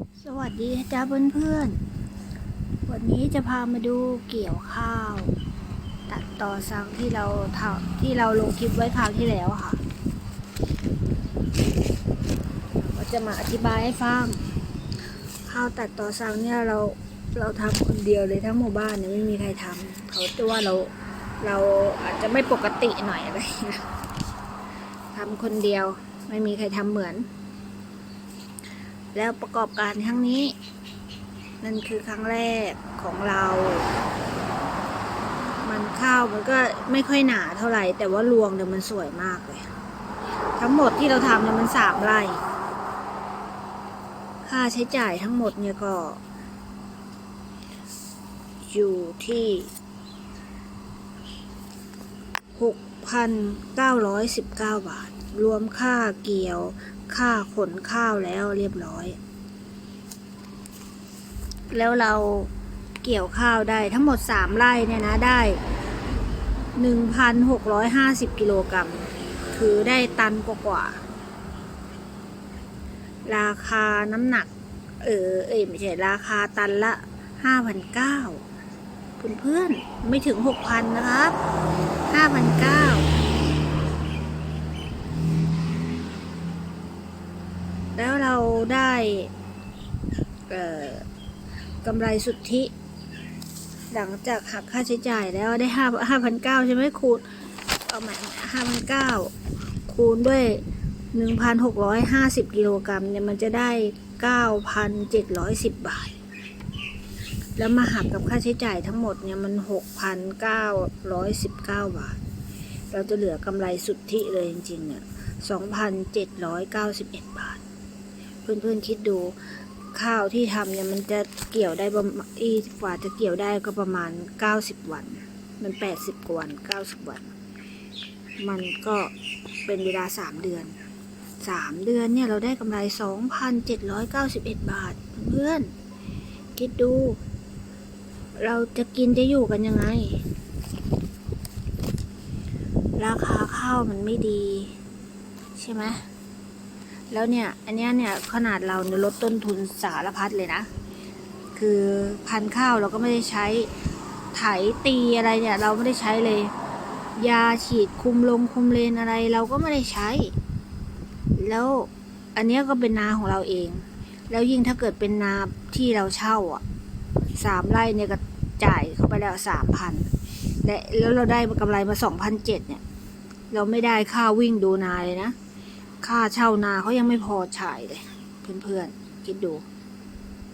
สวัสดีจ้าเพื่อนๆ วันนี้จะพามาดูเกี่ยวข้าว ตัดต่อสังที่เราทำที่เราลงคลิปไว้คราวที่แล้วค่ะ ก็จะมาอธิบายให้ฟัง ข้าวตัดต่อสังเนี่ยเราเราทำคนเดียวเลยทั้งหมู่บ้านเนี่ยไม่มีใครทำเขาจะว่าเราเราอาจจะไม่ปกติหน่อยอะไรทำคนเดียวไม่มีใครทำเหมือน แล้วประกอบการครั้งนี้ นั่นคือครั้งแรกของเรา มันข้าวมันก็ไม่ค่อยหนาเท่าไหร่ แต่ว่ารวงเนี่ยมันสวยมากเลย ทั้งหมดที่เราทำเนี่ยมันสามไร่ค่าใช้จ่ายทั้งหมดเนี่ยก็ อยู่ที่หกพันเก้าร้อยสิบเก้าบาท รวมค่าเกี่ยว ค่าขนข้าวแล้วเรียบร้อย แล้วเราเกี่ยวข้าวได้ทั้งหมด 3 ไร่เนี่ยนะได้ 1,650 กิโลกรัม คือได้ตันกว่าๆราคาน้ำหนัก เออเอ้ไม่ใช่ ราคาตันละ 5,900เพื่อนๆไม่ถึง 6,000 นะครับ 5,900 ได้กำไรสุทธิ หลังจากหักค่าใช้จ่ายแล้วได้ห้าห้าพันเก้าใช่ไหมคูณเอาใหม่ห้าพันเก้าคูณด้วยหนึ่งพันหกร้อยห้าสิบกิโลกรัมเนี่ยมันจะได้เก้าพันเจ็ดร้อยสิบบาท แล้วมาหักกับค่าใช้จ่ายทั้งหมดเนี่ยมันหกพันเก้าร้อยสิบเก้าบาท เราจะเหลือกำไรสุทธิเลยจริงๆเนี่ยสองพันเจ็ดร้อยเก้าสิบเอ็ดบาท เพื่อนๆคิดดูข้าวที่ทำเนี่ยมันจะเกี่ยวได้ประมาณอีกว่าจะเกี่ยวได้ก็ประมาณ 90 วัน มัน80กว่าวัน90 วัน มันก็เป็นเวลา 3 เดือน 3 เดือนเนี่ยเราได้กำไร 2,791 บาทเพื่อนคิดดู เราจะกินจะอยู่กันยังไง ราคาข้าวมันไม่ดี ใช่ไหม แล้วเนี่ย อันนี้เนี่ยขนาดเราเนี่ยลดต้นทุนสารพัดเลยนะ คือพันข้าวเราก็ไม่ได้ใช้ไถตีอะไรเนี่ย เราไม่ได้ใช้เลย ยาฉีดคุมลงคุมเลนอะไร เราก็ไม่ได้ใช้ แล้วอันนี้ก็เป็นนาของเราเอง แล้วยิ่งถ้าเกิดเป็นนาที่เราเช่าอะสามไร่เนี่ยก็จ่ายเข้าไปแล้วสามพันและแล้วเราได้กำไรมาสองพันเจ็ดเนี่ย เราไม่ได้ค่าวิ่งดูนาเลยนะ ค่าเช่านาเขายังไม่พอจ่ายเลย เพื่อนๆ คิดดู